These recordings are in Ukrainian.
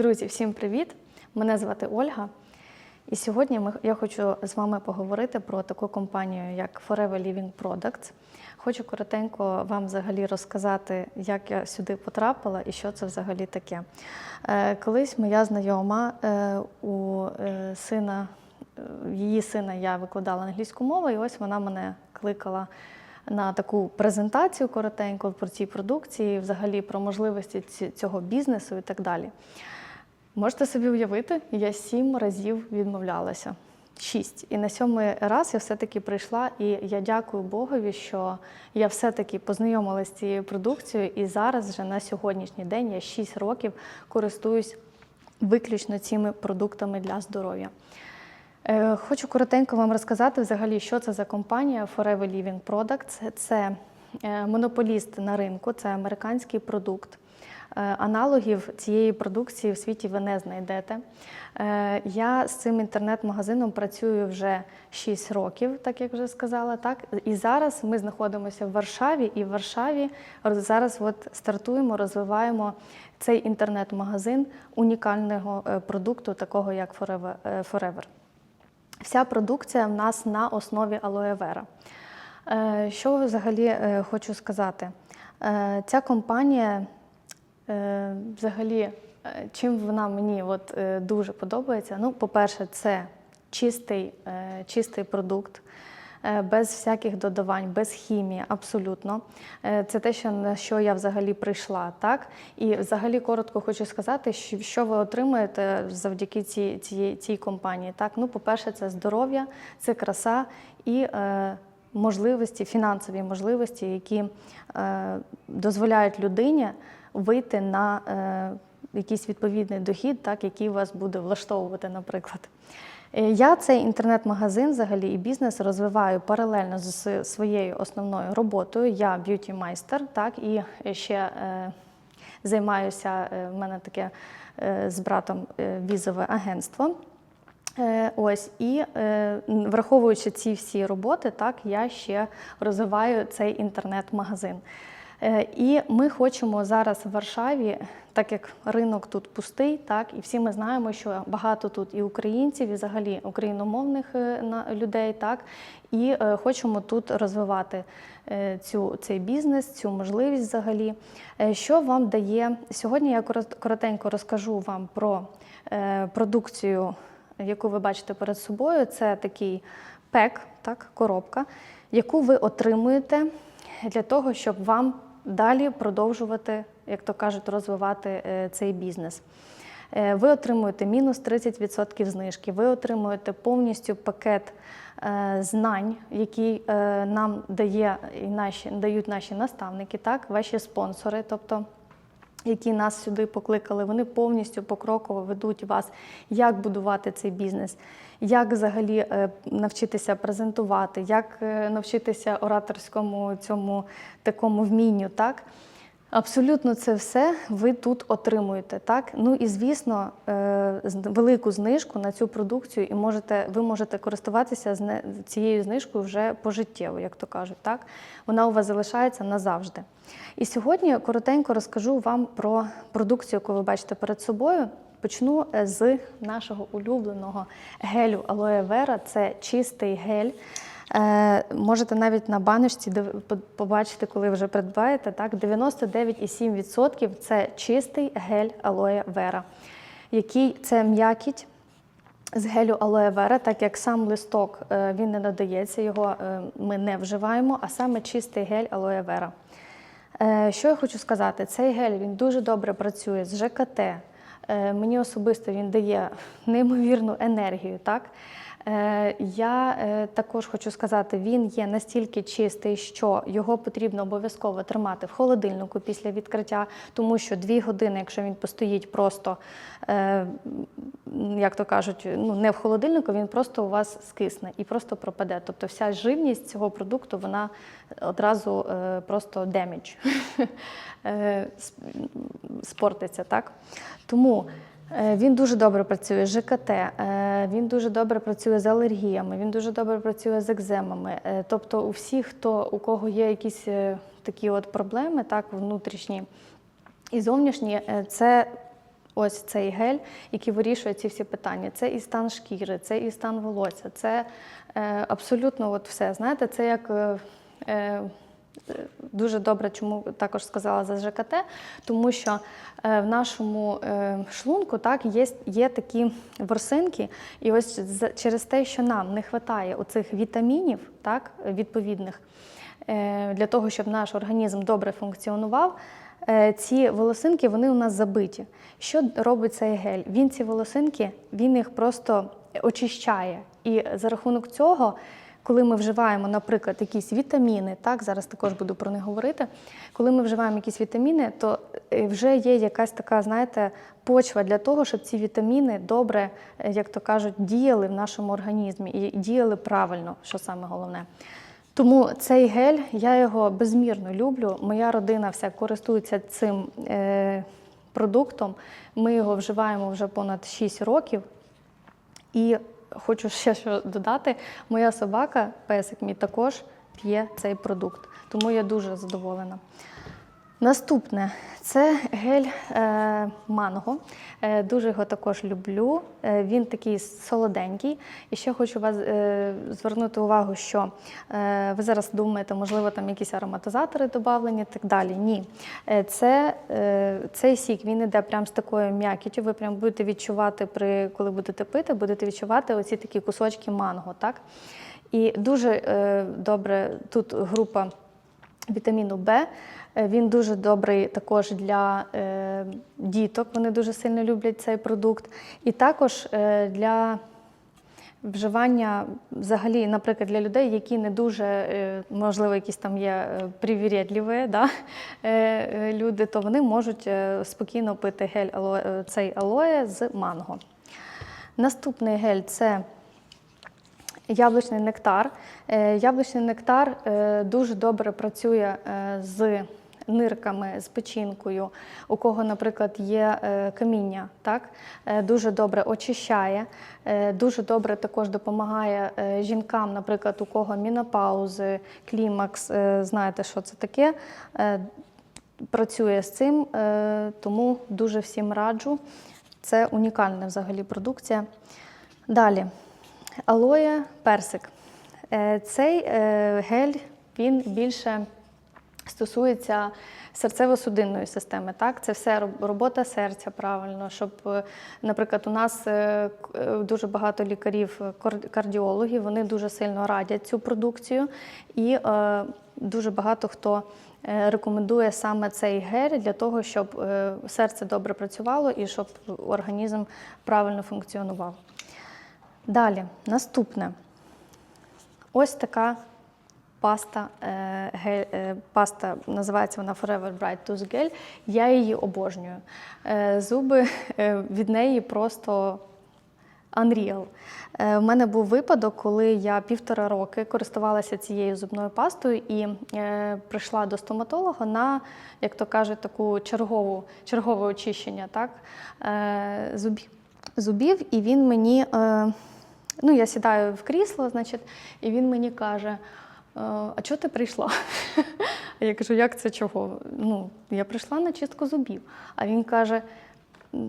Друзі, всім привіт! Мене звати Ольга. І сьогодні я хочу з вами поговорити про таку компанію, як Forever Living Products. Хочу коротенько вам взагалі розказати, як я сюди потрапила і що це взагалі таке. Е, колись моя знайома е, у е, сина, її сина я викладала англійську мову, і ось вона мене кликала на таку презентацію коротенько про ці продукції, взагалі про можливості цього бізнесу і так далі. Можете собі уявити, я сім разів відмовлялася. Шість. І на сьомий раз я все-таки прийшла, і я дякую Богові, що я все-таки познайомилася з цією продукцією, і зараз вже на сьогоднішній день я шість років користуюсь виключно цими продуктами для здоров'я. Е, Хочу коротенько вам розказати взагалі, що це за компанія Forever Living Products. Це е, монополіст на ринку, це американський продукт. Е, Аналогів цієї продукції в світі ви не знайдете. Е, Я з цим інтернет-магазином працюю вже 6 років, так як вже сказала. Так і зараз ми знаходимося в Варшаві, і в Варшаві зараз от стартуємо, розвиваємо цей інтернет-магазин унікального е, продукту, такого як Forever. Вся продукція в нас на основі алоe вера. Е, Що взагалі хочу сказати? Ця компанія, взагалі, е, чим вона мені от, е, дуже подобається. Ну, по-перше, це чистий, е, чистий продукт. е, Без всяких додавань, без хімії, абсолютно. Е, Це те, що на що я взагалі прийшла. Так і взагалі коротко хочу сказати, що ви отримуєте завдяки цій, цій, цій компанії. Так, ну, по-перше, це здоров'я, це краса і е, можливості, фінансові можливості, які е, дозволяють людині вийти на е, якийсь відповідний дохід, так, який вас буде влаштовувати, наприклад. Е, Я цей інтернет-магазин взагалі і бізнес розвиваю паралельно з своєю основною роботою. Я б'юті-майстер, так і ще е, займаюся. е, В мене таке е, з братом візове агентство. Е, Ось і е, враховуючи ці всі роботи, так я ще розвиваю цей інтернет-магазин. Е, І ми хочемо зараз в Варшаві, так як ринок тут пустий, так і всі ми знаємо, що багато тут і українців, і взагалі україномовних е, людей, так і е, хочемо тут розвивати цю цей бізнес, цю можливість взагалі. Що вам дає сьогодні? Я корот- коротенько розкажу вам про продукцію яку ви бачите перед собою, це такий пек, так, коробка, яку ви отримуєте для того, щоб вам далі продовжувати, як то кажуть, розвивати е, цей бізнес. Е, Ви отримуєте мінус 30% знижки, ви отримуєте повністю пакет е, знань, е, нам дає і наші, дають наші наставники, так, ваші спонсори. тобто які нас сюди покликали, вони повністю покроково ведуть вас, як будувати цей бізнес, як взагалі е, навчитися презентувати, як е, навчитися ораторському цьому такому вмінню. Так? Абсолютно це все ви тут отримуєте. Так? Ну і звісно, е, велику знижку на цю продукцію, і можете, ви можете користуватися цією знижкою вже пожиттєво, як то кажуть. Так? Вона у вас залишається назавжди. І сьогодні коротенько розкажу вам про продукцію, яку ви бачите перед собою. Почну е, з нашого улюбленого гелю Aloe Vera. Це чистий гель. Е, можете навіть на баночці побачити, коли вже придбаєте. Так, 99,7% це чистий гель Aloe Vera, який це м'якіть з гелю алоe вера, так як сам листок е, він не надається, його е, ми не вживаємо, а саме чистий гель алоe вера. Е, Що я хочу сказати? Цей гель він дуже добре працює з ЖКТ. Мені особисто він дає неймовірну енергію. Так? Е, Я е, також хочу сказати, він є настільки чистий, що його потрібно обов'язково тримати в холодильнику після відкриття, тому що дві години, якщо він постоїть просто, е, як то кажуть, ну не в холодильнику, він просто у вас скисне і просто пропаде. Тобто вся живність цього продукту вона одразу просто демідж спортиться. Так? Тому Він дуже добре працює з ЖКТ, е, він дуже добре працює з алергіями, він дуже добре працює з екземами. Е, Тобто, у всіх, хто у кого є якісь е, такі от проблеми, так внутрішні і зовнішні, е, це ось цей гель, який вирішує ці всі питання. Це і стан шкіри, це і стан волосся, це е, абсолютно от все. Знаєте, це як. Е, е, Дуже добре, чому також сказала за ЖКТ, тому що е, в нашому е, шлунку так є, є такі ворсинки, і ось через те, що нам не вистачає оцих вітамінів, так відповідних е, для того, щоб наш організм добре функціонував. Ці волосинки вони у нас забиті. Що робить цей гель? Він ці волосинки, він їх просто очищає. І за рахунок цього коли ми вживаємо, наприклад, якісь вітаміни, так зараз також буду про них говорити. Коли ми вживаємо якісь вітаміни, то е, вже є якась така, знаєте, почва для того, щоб ці вітаміни добре, е, як то кажуть, діяли в нашому організмі і діяли правильно, що саме головне. Тому цей гель, я його безмірно люблю. Моя родина вся користується цим е, продуктом. Ми його вживаємо вже понад 6 років. І хочу ще що додати: моя собака, песик мій також п'є цей продукт, тому я дуже задоволена. Наступне це гель е, манго. Е, дуже його також люблю. Е, він такий солоденький. І ще хочу вас звернути увагу, що ви зараз думаєте, можливо, там якісь ароматизатори додавлені і так далі. Ні. Це, цей сік він іде прямо з такою м'якітю. Ви прям будете відчувати, при, коли будете пити, будете відчувати оці такі кусочки манго. Так? І дуже добре тут група вітаміну Б. Е, Він дуже добрий також для е, діток. Вони дуже сильно люблять цей продукт. І також е, для вживання взагалі, наприклад, для людей, які не дуже, е, можливо, якісь там є е, привірєдливі да? е, е, люди, то вони можуть спокійно пити гель алоe, е, цей алоє з манго. Наступний гель це Яблучний нектар. Е, Яблучний нектар е, дуже добре працює е, з нирками, з печінкою, у кого, наприклад, є каміння, так? Дуже добре очищає, дуже добре також допомагає жінкам, наприклад, у кого мінопаузи, клімакс, знаєте, що це таке. Працює з цим, тому дуже всім раджу. Це унікальна взагалі продукція. Далі. Алоє персик. Е, Цей е, гель він більше стосується серцево-судинної системи. Так? Це все робота серця правильно, щоб, е, наприклад, у нас дуже багато лікарів, кардіологів, вони дуже сильно радять цю продукцію, і дуже багато хто рекомендує саме цей гель для того, щоб серце добре працювало і щоб організм правильно функціонував. Далі, наступне. Ось така паста, е, гель, е, паста називається вона Forever Bright Tooth Gel. Я її обожнюю. Е, зуби е, від неї просто Unreal. Е, У мене був випадок, коли я півтора роки користувалася цією зубною пастою і е, прийшла до стоматолога на, як то кажуть, таку чергову, чергове очищення так, е, зубів. зубів. І він мені, е, ну я сідаю в крісло, значить, і він мені каже. «Е, А чого ти прийшла? А я кажу, як це чого? Ну, я прийшла на чистку зубів. А він каже: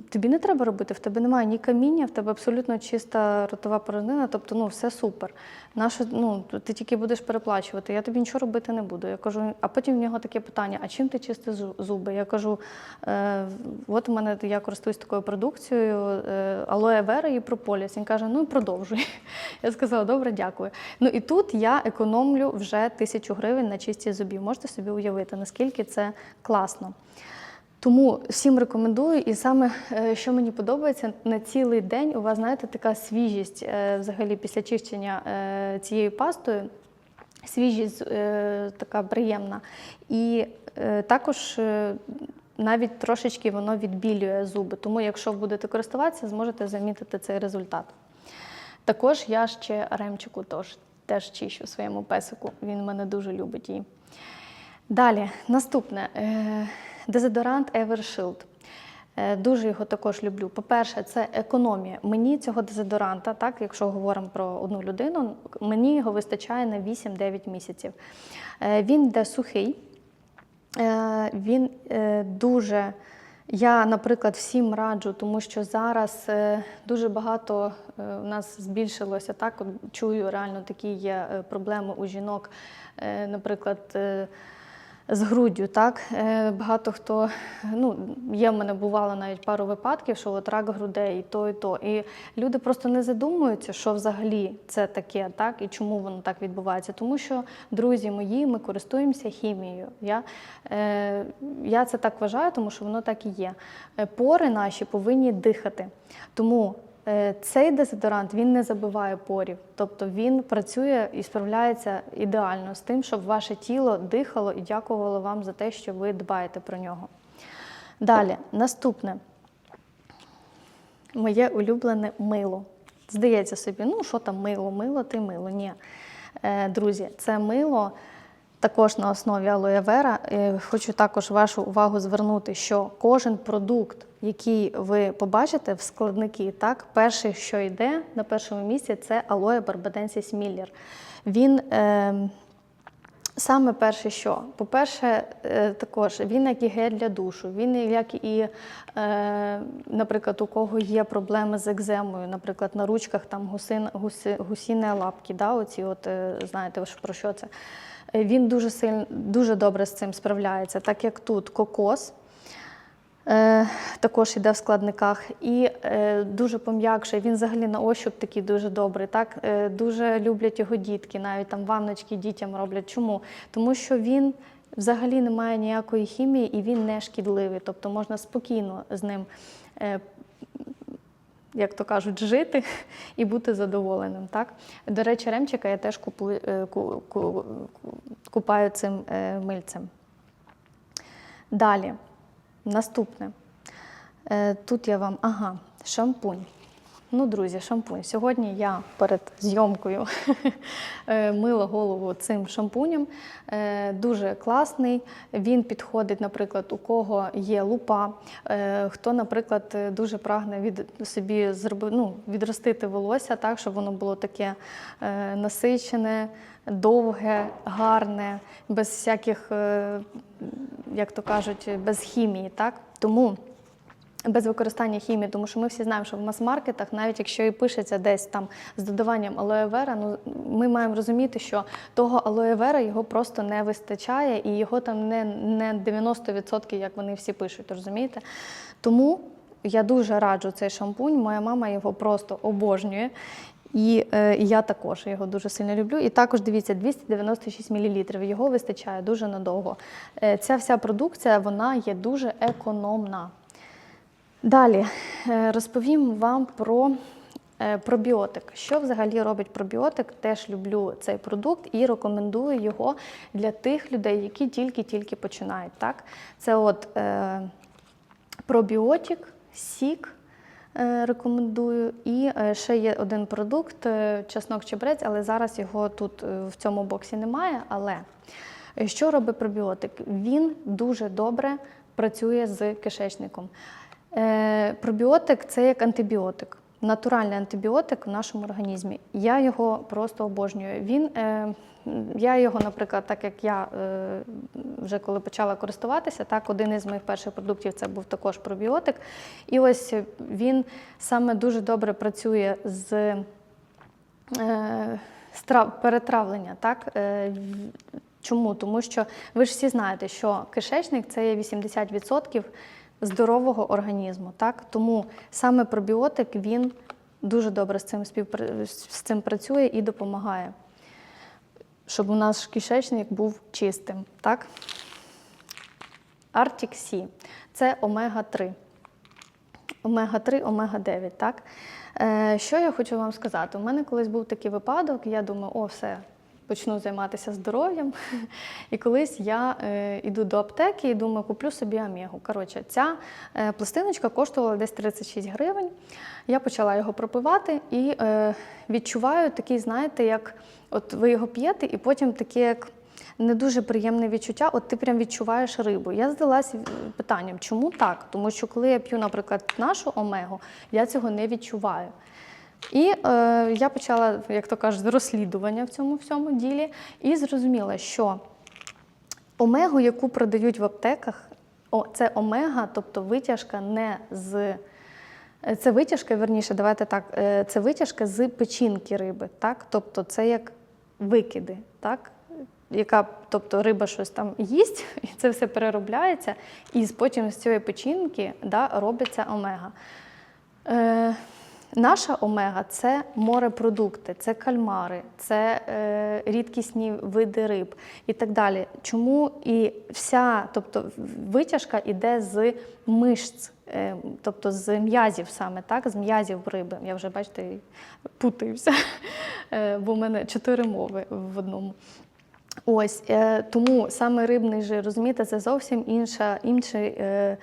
тобі не треба робити, в тебе немає ні каміння, в тебе абсолютно чиста ротова порожнина, тобто ну, все супер. Нащо, ну, ти тільки будеш переплачувати, я тобі нічого робити не буду. Я кажу, а потім в нього таке питання: а чим ти чистиш зуби? Я кажу, е, от у мене я користуюсь такою продукцією, е, алоє вера і прополіс. Він каже, ну продовжуй. Я сказала, добре, дякую. Ну і тут я економлю вже тисячу гривень на чисті зубів. Можете собі уявити, наскільки це класно. Тому всім рекомендую, і саме е, що мені подобається, на цілий день у вас, знаєте, така свіжість е, взагалі після чищення е, цією пастою. Свіжість така приємна. І також навіть трошечки воно відбілює зуби. Тому, якщо будете користуватися, зможете замітити цей результат. Також я ще ремчику теж, теж чищу своєму песику. Він мене дуже любить її. Далі, наступне дезодорант Evershield. Е, Дуже його також люблю. По-перше, це економія. Мені цього дезодоранта, так, якщо говоримо про одну людину, мені його вистачає на 8-9 місяців. Е, Він йде сухий, Е, він дуже Я, наприклад, всім раджу, тому що зараз дуже багато у нас збільшилося так. Чую, реально такі є проблеми у жінок, наприклад. З груддю, так Е, багато хто ну є в мене бувало навіть пару випадків, що от рак грудей, і то, і то. І люди просто не задумуються, що взагалі це таке, так і чому воно так відбувається. Тому що друзі мої, ми користуємося хімією. Я, е, я це так вважаю, тому що воно так і є. Е, Пори наші повинні дихати. Тому цей дезодорант він не забиває порів, тобто він працює і справляється ідеально з тим, щоб ваше тіло дихало і дякувало вам за те, що ви дбаєте про нього. Далі, наступне моє улюблене мило. Здається собі, ну що там мило, мило, ти мило. Ні. Е, друзі, це мило також на основі алоє вера. Е, Хочу також вашу увагу звернути, що кожен продукт, який ви побачите в складники, так, перше, що йде на першому місці, це алоє барбаденсіс міллер. Він е, Саме перше, що по-перше, е, також він як і гель для душу, він як і, е, наприклад, у кого є проблеми з екземою, наприклад, на ручках там гусин, гуси, гусіні лапки, да, оці от, е, знаєте про що це. Він дуже сильно, дуже добре з цим справляється, так як тут кокос. Е, також іде в складниках і е, дуже пом'якшує. Він взагалі на ощуп такий дуже добрий. Так е, дуже люблять його дітки, навіть там ванночки дітям роблять. Чому? Тому що він взагалі не має ніякої хімії і він не шкідливий. Тобто можна спокійно з ним. Як то кажуть, жити і бути задоволеним. Так? До речі, ремчика я теж купую, е, ку- ку- купаю цим е, мильцем. Далі, наступне. Е, Тут я вам, ага, шампунь. Ну, друзі, шампунь. Сьогодні я перед зйомкою е, мила голову цим шампунем. Е, Дуже класний. Він підходить, наприклад, у кого є лупа, е, хто, наприклад, дуже прагне від собі зроби, ну, відростити волосся так, щоб воно було таке насичене, довге, гарне, без всяких, як то кажуть, без хімії. Так? Тому без використання хімії, тому що ми всі знаємо, що в мас-маркетах, навіть якщо і пишеться десь там з додаванням алоє вера, ну ми маємо розуміти, що того алоє вера його просто не вистачає, і його там не, не 90%, як вони всі пишуть, розумієте? Тому я дуже раджу цей шампунь. Моя мама його просто обожнює. І е, я також його дуже сильно люблю. І також дивіться, 296 мл. Його вистачає дуже надовго. Е, ця вся продукція вона є дуже економна. Далі е, розповім вам про е, пробіотик. Що взагалі робить пробіотик? Теж люблю цей продукт і рекомендую його для тих людей, які тільки-тільки починають. Так? Це от е, пробіотик, сік. е, Рекомендую. І ще є один продукт чеснок чебрець, але зараз його тут в цьому боксі немає. Але що робить пробіотик? Він дуже добре працює з кишечником. Е, Пробіотик це як антибіотик, натуральний антибіотик в нашому організмі. Я його просто обожнюю. Він, е, я його, наприклад, так як я е, вже коли почала користуватися, так один із моїх перших продуктів це був також пробіотик. І ось він саме дуже добре працює з перетравлення. Так? Чому? Тому що ви ж всі знаєте, що кишечник це є 80% здорового організму. Так? Тому саме пробіотик він дуже добре з цим, співпра... з цим працює і допомагає, щоб у наш кишечник був чистим. Так? Arctic Sea – це омега-3. Омега-3, омега-9, так? Е, що я хочу вам сказати? У мене колись був такий випадок, я думаю, о, все, почну займатися здоров'ям. І колись я е, йду до аптеки і думаю, куплю собі омегу. Коротше, ця е, пластиночка коштувала десь 36 гривень. Я почала його пропивати і е, відчуваю такий, знаєте, як от ви його п'єте, і потім таке, як не дуже приємне відчуття, от ти прям відчуваєш рибу. Я здалася питанням, чому так? Тому що коли я п'ю, наприклад, нашу омегу, я цього не відчуваю. І е, я почала, як то кажуть, розслідування в цьому всьому ділі, і зрозуміла, що омегу, яку продають в аптеках, О, це омега, тобто витяжка не з. Це витяжка, верніше, давайте так. е, Це витяжка з печінки риби, так? Тобто це як викиди, так? Яка, тобто риба щось там їсть, і це все переробляється, і потім з цієї печінки да, робиться омега. Е, наша омега це морепродукти, це кальмари, це е, рідкісні види риб і так далі. Чому і вся, тобто витяжка йде з мишць, е, тобто з м'язів саме, так, з м'язів риби. Я вже бачите, путаюся, е, бо в мене чотири мови в одному. Ось е, тому саме рибний жир, розумієте, це зовсім інша, інший, е,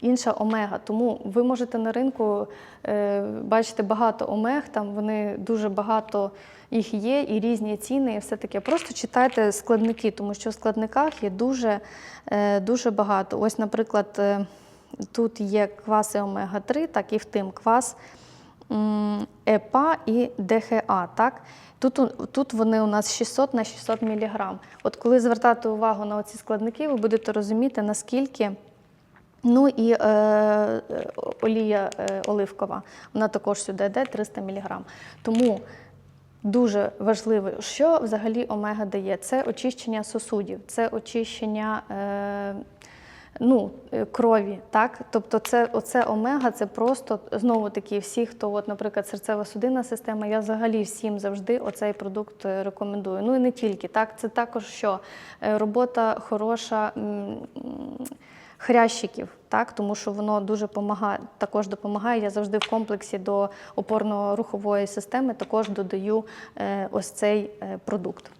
інша омега. Тому ви можете на ринку е, бачити багато омег, там вони дуже багато їх є, і різні ціни, і все таке. Просто читайте складники, тому що в складниках є дуже, дуже багато. Ось, наприклад, тут є кваси омега-3, так і в тим квас. ЕПА і ДХА. Так? Тут, тут вони у нас 600 на 600 мг. От коли звертати увагу на ці складники, ви будете розуміти, наскільки. Ну і е, е, олія е, оливкова, вона також сюди йде 300 мг. Тому дуже важливо, що взагалі омега дає. Це очищення сосудів, це очищення е, ну, е, крові. Так? Тобто це, оце омега, це просто знову таки всі, хто, от, наприклад, серцево-судинна система, я взагалі всім завжди оцей продукт е, рекомендую. Ну і не тільки. Так? Це також що Е, робота хороша. Хрящиків, так, тому що воно дуже помагає, також допомагає. Я завжди в комплексі до опорно-рухової системи також додаю ось цей продукт.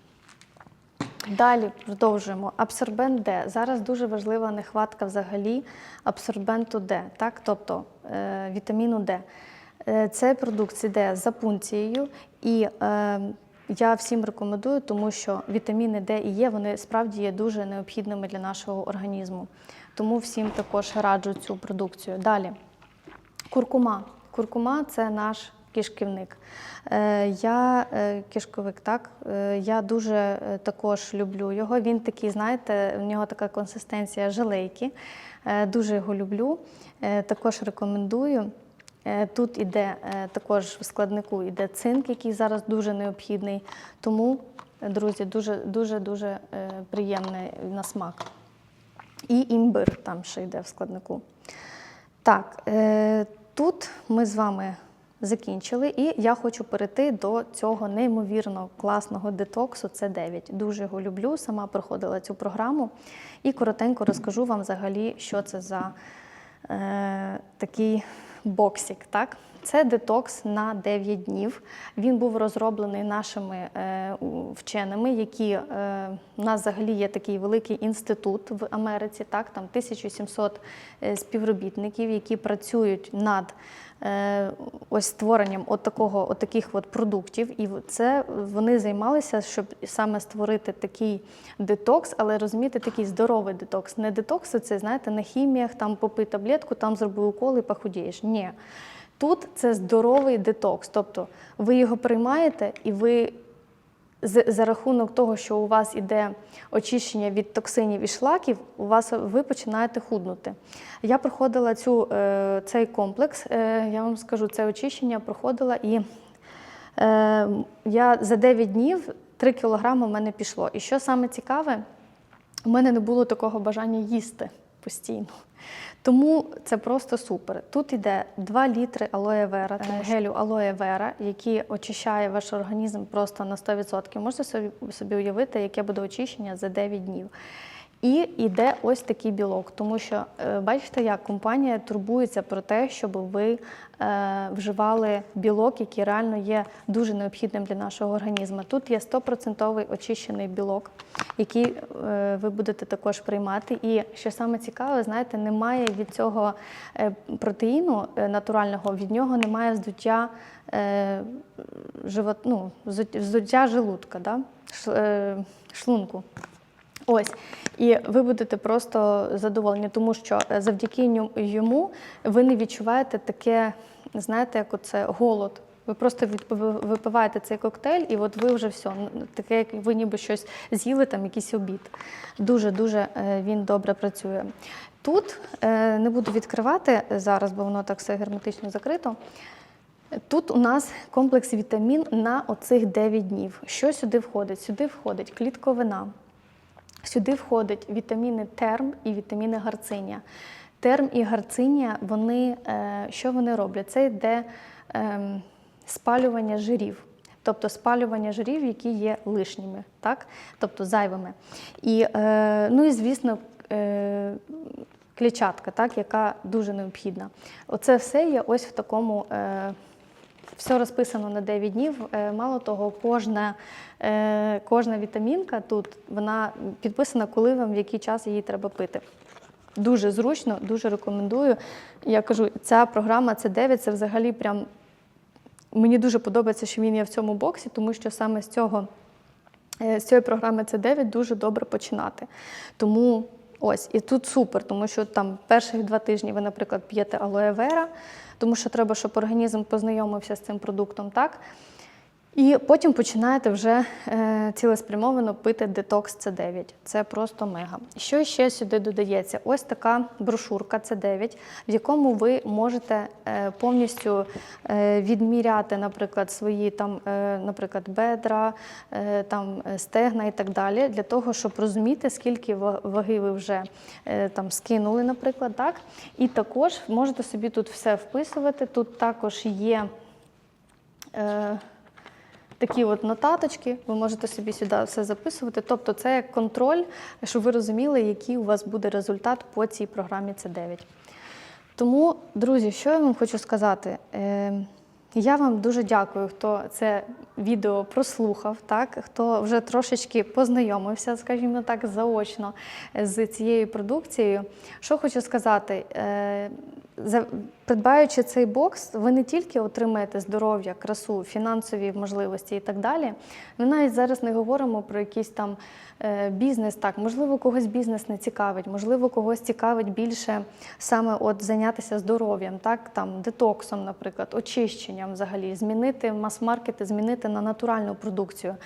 Далі продовжуємо. Абсорбент Д. Зараз дуже важлива нехватка взагалі абсорбенту Д, так? тобто е, вітаміну Д. Е, цей продукт іде за пункцією, і е, я всім рекомендую, тому що вітаміни Д і Є, вони справді є дуже необхідними для нашого організму. Тому всім також раджу цю продукцію. Далі. Куркума. Куркума це наш кишківник. Е, Я е, кишковик, так. Е, Я дуже також люблю його. Він такий, знаєте, в нього така консистенція желейки. Дуже його люблю. Також рекомендую. Тут іде також в складнику іде цинк, який зараз дуже необхідний. Тому, друзі, дуже дуже дуже е, приємний на смак. І імбир там ще йде в складнику. Так, тут ми з вами закінчили, і я хочу перейти до цього неймовірно класного детоксу. Це 9. Дуже його люблю, сама проходила цю програму. І коротенько розкажу вам взагалі, що це за е, такий боксик. Так? Це детокс на 9 днів. Він був розроблений нашими е, вченими, які е, у нас взагалі є такий великий інститут в Америці. Так, там 1700 е, співробітників, які працюють над ось створенням от такого, от таких от продуктів. І це вони займалися, щоб саме створити такий детокс, але розумієте, такий здоровий детокс. Не детокс, це знаєте, на хіміях, там попий таблетку, там зроби укол і похудієш. Ні. Тут це здоровий детокс, тобто ви його приймаєте і ви за рахунок того, що у вас іде очищення від токсинів і шлаків, у вас ви починаєте худнути. Я проходила цю, е, цей комплекс, е, я вам скажу, це очищення проходила і е, я за 9 днів 3 кілограми в мене пішло. І що саме цікаве, у мене не було такого бажання їсти постійно. Тому це просто супер. Тут йде 2 літри алоє вера, е, гелю алоє вера, який очищає ваш організм просто на 100%. Можете собі, собі уявити, яке буде очищення за 9 днів. І йде ось такий білок, тому що е, бачите, як компанія турбується про те, щоб ви е, вживали білок, який реально є дуже необхідним для нашого організму. Тут є 100% очищений білок, який е, ви будете також приймати. І що саме цікаве, знаєте, немає від цього протеїну натурального, від нього немає здуття живот, ну, здуття- желудка, да? Шлунку. Ось, і ви будете просто задоволені, тому що е, завдяки йому ви не відчуваєте таке, знаєте, як оце голод. Ви просто випиваєте цей коктейль, і от ви вже все, таке, як ви ніби щось з'їли, там якийсь обід. Дуже-дуже е, він добре працює. Тут е, не буду відкривати зараз, бо воно так все герметично закрито. Тут у нас комплекс вітамін на оцих 9 днів. Що сюди входить? Сюди входить клітковина, сюди входять вітаміни терм і вітаміни гарцинія. Терм і гарцинія, вони, е, що вони роблять? Це йде ем, спалювання жирів. Тобто спалювання жирів, які є лишніми, так? тобто зайвими. І, е, ну і звісно, е, клітчатка, так, яка дуже необхідна. Оце все є ось в такому. Все розписано на 9 днів. Е, Мало того, кожна, е, кожна вітамінка тут вона підписана, коли вам в який час її треба пити. Дуже зручно, дуже рекомендую. Я кажу, ця програма це 9 це взагалі прям. Мені дуже подобається, що він є в цьому боксі, тому що саме з цього Е, з цієї програми це 9 дуже добре починати. Тому ось, і тут супер, тому що там перших два тижні ви, наприклад, п'єте алоє вера, тому що треба, щоб організм познайомився з цим продуктом, так? І потім починаєте вже е, цілеспрямовано пити детокс С9. Це просто мега. Що ще сюди додається? Ось така брошурка С9, в якому ви можете е, повністю е, відміряти, наприклад, свої там, е, наприклад, бедра, е, там е, стегна і так далі, для того, щоб розуміти, скільки ваги ви вже е, там скинули, наприклад, так. І також можете собі тут все вписувати. Тут також є. Е, Такі от нотаточки, ви можете собі сюди все записувати. Тобто це як контроль, щоб ви розуміли, який у вас буде результат по цій програмі С9. Тому, друзі, що я вам хочу сказати? Е, Я вам дуже дякую, хто це відео прослухав, так? хто вже трошечки познайомився, скажімо так, заочно з цією продукцією. Що хочу сказати, Е, придбаючи цей бокс, ви не тільки отримаєте здоров'я, красу, фінансові можливості і так далі. Ми навіть зараз не говоримо про якийсь там е, бізнес. Так, можливо, когось бізнес не цікавить, можливо, когось цікавить більше саме от зайнятися здоров'ям, так там детоксом, наприклад, очищенням взагалі, змінити мас-маркети, змінити на натуральну продукцію.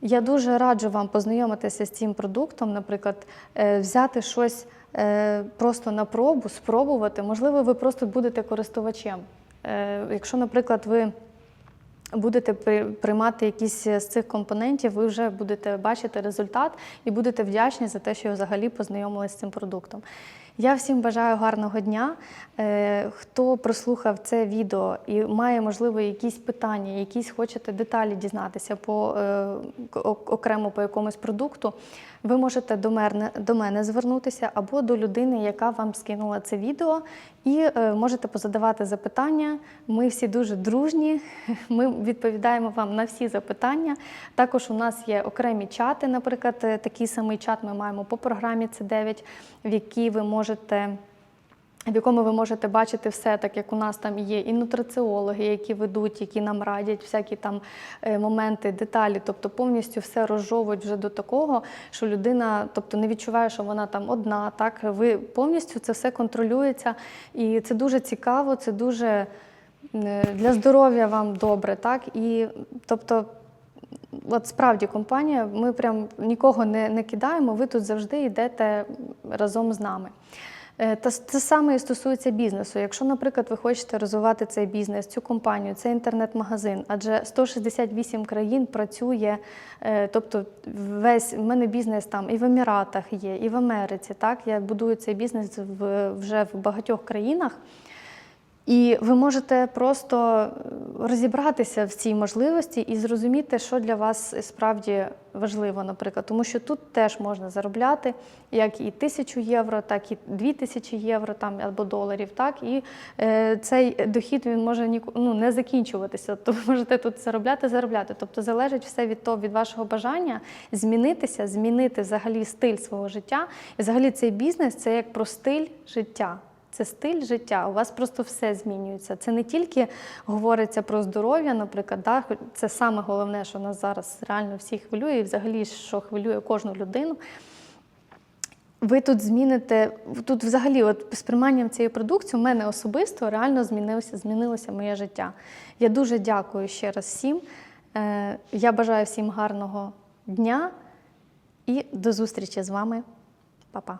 Я дуже раджу вам познайомитися з цим продуктом, наприклад, е, взяти щось просто на пробу, спробувати. Можливо, ви просто будете користувачем. Е, Якщо, наприклад, ви будете приймати якісь з цих компонентів, ви вже будете бачити результат і будете вдячні за те, що взагалі познайомилися з цим продуктом. Я всім бажаю гарного дня. Е, Хто прослухав це відео і має, можливо, якісь питання, якісь хочете деталі дізнатися по е, окремо по якомусь продукту, ви можете до мене, до мене звернутися або до людини, яка вам скинула це відео, і е, можете позадавати запитання. Ми всі дуже дружні. Ми відповідаємо вам на всі запитання. Також у нас є окремі чати, наприклад, такий самий чат ми маємо по програмі С9, в якій ви можете. В якому ви можете бачити все, так як у нас там є і нутриціологи, які ведуть, які нам радять всякі там е, моменти, деталі, тобто повністю все розжовують вже до такого, що людина, тобто не відчуває, що вона там одна. Так ви повністю це все контролюється, і це дуже цікаво, це дуже е, для здоров'я вам добре, так і тобто. От справді компанія, ми прям нікого не, не кидаємо, ви тут завжди йдете разом з нами. Е, Та це саме і стосується бізнесу. Якщо, наприклад, ви хочете розвивати цей бізнес, цю компанію, цей інтернет-магазин, адже 168 країн працює, е, тобто весь в мене бізнес там і в Еміратах є, і в Америці. Так, я будую цей бізнес в, вже в багатьох країнах. І ви можете просто розібратися в цій можливості і зрозуміти, що для вас справді важливо, наприклад, тому що тут теж можна заробляти як і тисячу євро, так і дві тисячі євро там або доларів. Так і е, цей дохід він може ніку- ну, не закінчуватися. Ви можете тут заробляти, заробляти. Тобто залежить все від того, від вашого бажання змінитися, змінити взагалі стиль свого життя. І взагалі цей бізнес це як про стиль життя. Це стиль життя. У вас просто все змінюється. Це не тільки говориться про здоров'я, наприклад, да, це саме головне, що нас зараз реально всіх хвилює, і взагалі що хвилює кожну людину. ви тут зміните, тут взагалі, от з прийманням цієї продукції, у мене особисто реально змінилося, змінилося моє життя. Я дуже дякую ще раз всім. Е, Я бажаю всім гарного дня і до зустрічі з вами. Па-па.